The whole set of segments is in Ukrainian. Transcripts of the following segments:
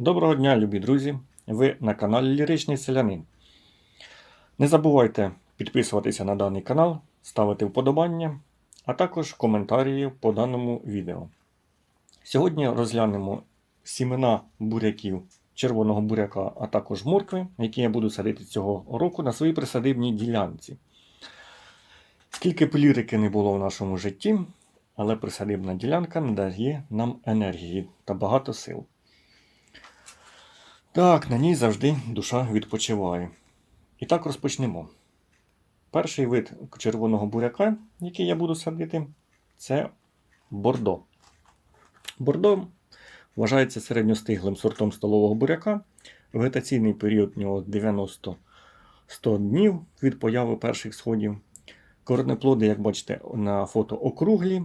Доброго дня, любі друзі! Ви на каналі Ліричний Селянин. Не забувайте підписуватися на даний канал, ставити вподобання, а також коментарі по даному відео. Сьогодні розглянемо сімена буряків червоного буряка, а також моркви, які я буду садити цього року на своїй присадибній ділянці. Скільки б лірики не було в нашому житті, але присадибна ділянка надає нам енергії та багато сил. Так, на ній завжди душа відпочиває. І так розпочнемо. Перший вид червоного буряка, який я буду садити, це бордо. Бордо вважається середньостиглим сортом столового буряка. Вегетаційний період у нього 90-100 днів від появи перших сходів. Коренеплоди, як бачите, на фото округлі,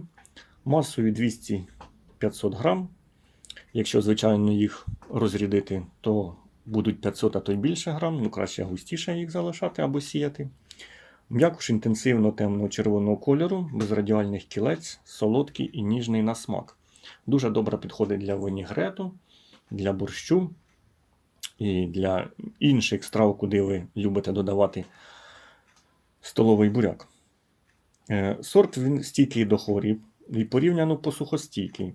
масою 200-500 грам. Якщо, звичайно, їх розрядити, то будуть 500, а то й більше грам, ну краще густіше їх залишати або сіяти. М'якуш інтенсивно темно-червоного кольору, без радіальних кілець, солодкий і ніжний на смак. Дуже добре підходить для винігрету, для борщу і для інших страв, куди ви любите додавати столовий буряк. Е, Сорт він стійкий до хворіб і порівняно посухостійкий.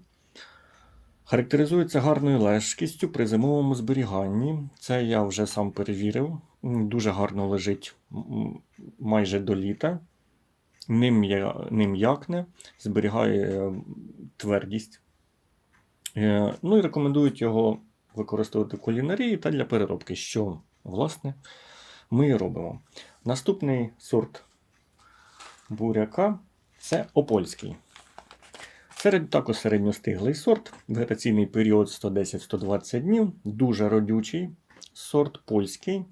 Характеризується гарною лежкістю при зимовому зберіганні. Це я вже сам перевірив. Дуже гарно лежить майже до літа. Ним, я, ним якне, зберігає е, твердість. Е, Ну і рекомендують його використовувати в кулінарії та для переробки, що, власне, ми і робимо. Наступний сорт буряка це опольський. Серед, також середньостиглий сорт, вегетаційний період 110-120 днів, дуже родючий сорт польський.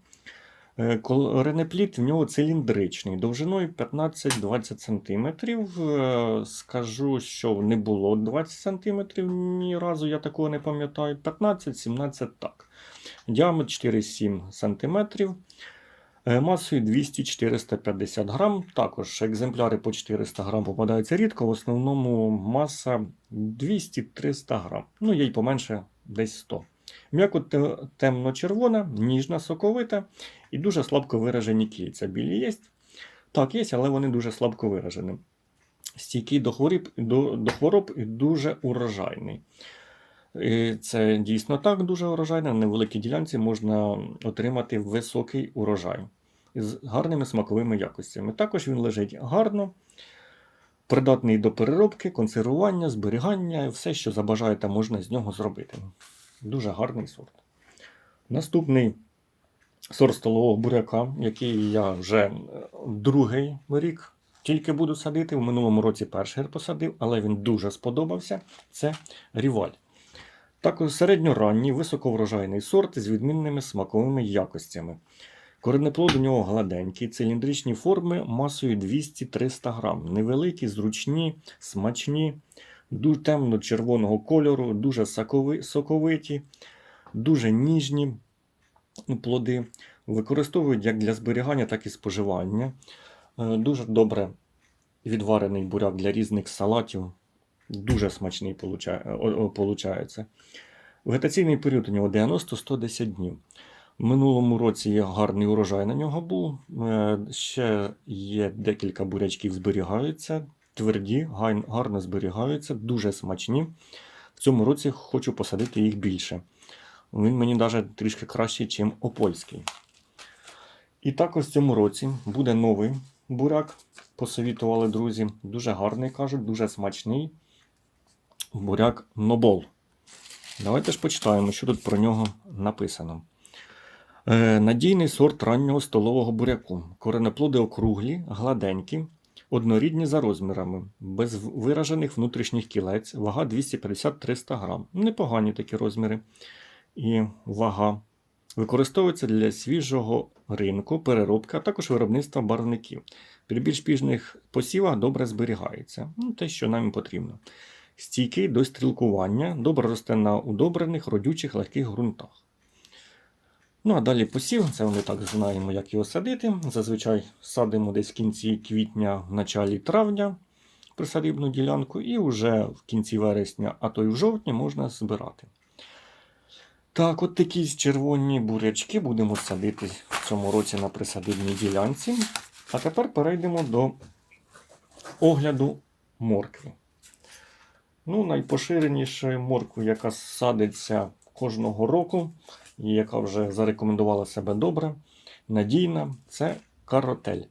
Е, Коренеплід в нього циліндричний, довжиною 15-20 см. Е, Скажу, що не було 20 см ні разу, я такого не пам'ятаю. 15-17 так. Діаметр 4,7 см. Масою 200-450 грам. Також екземпляри по 400 грам попадаються рідко, в основному маса 200-300 грам. Ну, є й поменше десь 100. М'яко темно-червона, ніжна, соковита і дуже слабко виражені кільця. Білі є. Так, є, але вони дуже слабко виражені. Стійкий до хвороб, до, до хвороб і дуже урожайний. І Це дійсно так дуже урожайно. На невеликій ділянці можна отримати високий урожай з гарними смаковими якостями. Також він лежить гарно, придатний до переробки, консервування, зберігання, все, що забажаєте, можна з нього зробити. Дуже гарний сорт. Наступний сорт столового буряка, який я вже другий рік тільки буду садити. В минулому році перший посадив, але він дуже сподобався. Це ріваль. Також середньоранній високоврожайний сорт з відмінними смаковими якостями. Коренеплод у нього гладенький, циліндричні форми масою 200-300 грам. Невеликі, зручні, смачні, дуже темно-червоного кольору, дуже соковиті, дуже ніжні плоди. Використовують як для зберігання, так і споживання. Е, Дуже добре відварений буряк для різних салатів. Дуже смачний виходить. Вегетаційний період у нього 90-110 днів. В минулому році є гарний урожай на нього був. Е, Ще є декілька бурячків зберігаються, тверді, гарно зберігаються, дуже смачні. В цьому році хочу посадити їх більше. Він мені навіть трішки кращий, ніж опольський. І також в цьому році буде новий буряк. Посовітували друзі. Дуже гарний кажуть, дуже смачний. Буряк Нобол. Давайте ж почитаємо, що тут про нього написано. Е, надійний сорт раннього столового буряку. Коренеплоди округлі, гладенькі, однорідні за розмірами, без виражених внутрішніх кілець, вага 250-300 грам. Непогані такі розміри. І вага. Використовується для свіжого ринку, переробки, а також виробництва барвників. При більш піжних посівах добре зберігається. Ну, те, що нам потрібно. Стійкий до стрілкування, добре росте на удобрених, родючих, легких ґрунтах. Ну, а далі посів, це ми так знаємо, як його садити. Зазвичай садимо десь в кінці квітня, в началі травня присадибну ділянку, і вже в кінці вересня, а то й в жовтні можна збирати. Так, от такі червоні бурячки будемо садити в цьому році на присадибній ділянці. А тепер перейдемо до огляду моркви. Ну, найпоширенішою морквою, яка садиться кожного року, і яка вже зарекомендувала себе добре, надійна, це каротель.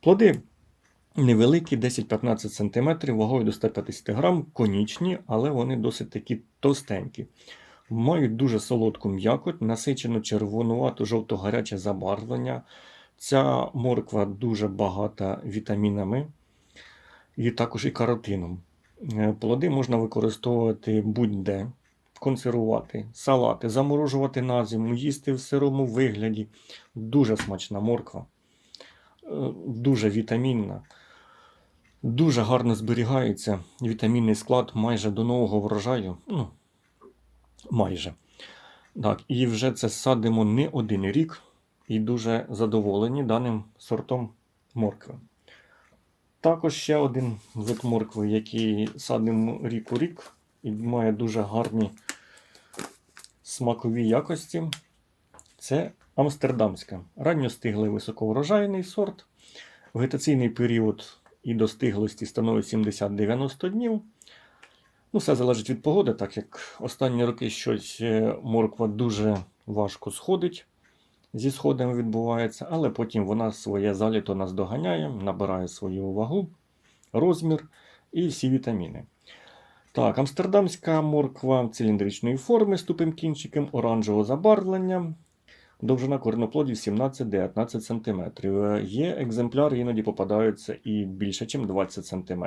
Плоди невеликі, 10-15 см, вагою до 150 грам, конічні, але вони досить такі товстенькі. Мають дуже солодку м'якоть, насичено червонувато жовто-гаряче забарвлення. Ця морква дуже багата вітамінами і також і каротином. Е, Плоди можна використовувати будь-де, консервувати, салати, заморожувати на зиму, їсти в сирому вигляді. Дуже смачна морква, Е, дуже вітамінна, дуже гарно зберігається вітамінний склад майже до нового врожаю. Ну, майже. Так, і вже це садимо не один рік і дуже задоволені даним сортом моркви. Також ще один вид моркви, який садимо рік у рік і має дуже гарні смакові якості. Це амстердамська. Ранньостиглий високоврожайний сорт. Вегетаційний період і достиглості становить 70-90 днів. Ну, все залежить від погоди, так як останні роки щось е, морква дуже важко сходить. Зі сходами відбувається, але потім вона своє заліто наздоганяє, набирає свою вагу, розмір і всі вітаміни. Так, амстердамська морква циліндричної форми з тупим кінчиком, оранжевого забарвлення. Довжина корноплодів 17-19 см. Є екземпляри, іноді попадаються і більше, ніж 20 см.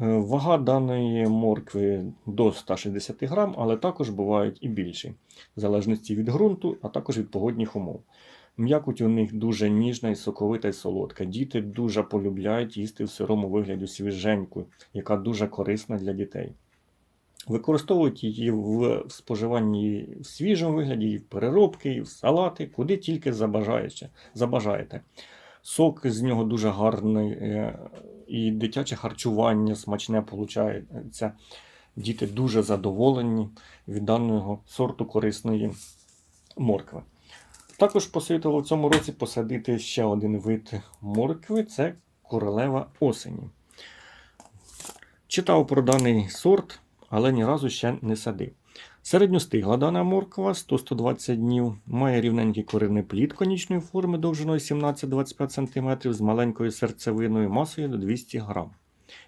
Е, Вага даної моркви до 160 грам, але також бувають і більші, в залежності від ґрунту, а також від погодних умов. М'якоть у них дуже ніжна і соковита і солодка. Діти дуже полюбляють їсти в сирому вигляді свіженьку, яка дуже корисна для дітей. Використовують її в споживанні в свіжому вигляді, і в переробки, і в салати, куди тільки забажаєте. Сок з нього дуже гарний, е, і дитяче харчування смачне виходить. Діти дуже задоволені від даного сорту корисної моркви. Також посвітило в цьому році посадити ще один вид моркви це королева осені. Читав про даний сорт, але ні разу ще не садив. Середньостигла дана морква 100-120 днів, має рівненький коренний плід конічної форми довжиною 17-25 см з маленькою серцевиною масою до 200 г.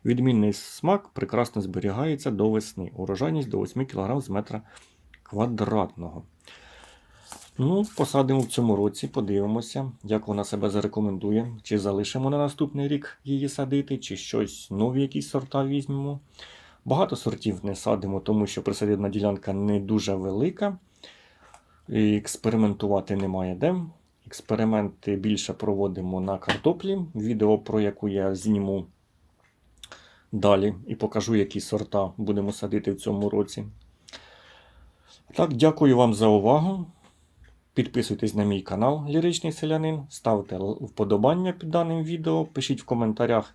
Відмінний смак прекрасно зберігається до весни. Урожайність до 8 кг з метра квадратного. Ну, посадимо в цьому році, подивимося, як вона себе зарекомендує. Чи залишимо на наступний рік її садити, чи щось нові якісь сорта візьмемо. Багато сортів не садимо, тому що присадибна ділянка не дуже велика. І експериментувати немає де. Експерименти більше проводимо на картоплі. Відео, про яку я зніму далі і покажу, які сорта будемо садити в цьому році. Так, дякую вам за увагу. Підписуйтесь на мій канал Ліричний Селянин, ставте вподобання під даним відео, пишіть в коментарях,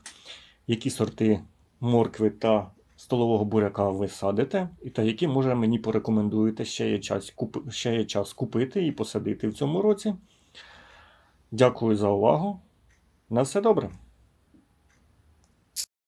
які сорти моркви та столового буряка ви садите, і та які, може, мені порекомендуєте ще є час, куп... ще є час купити і посадити в цьому році. Дякую за увагу. На все добре!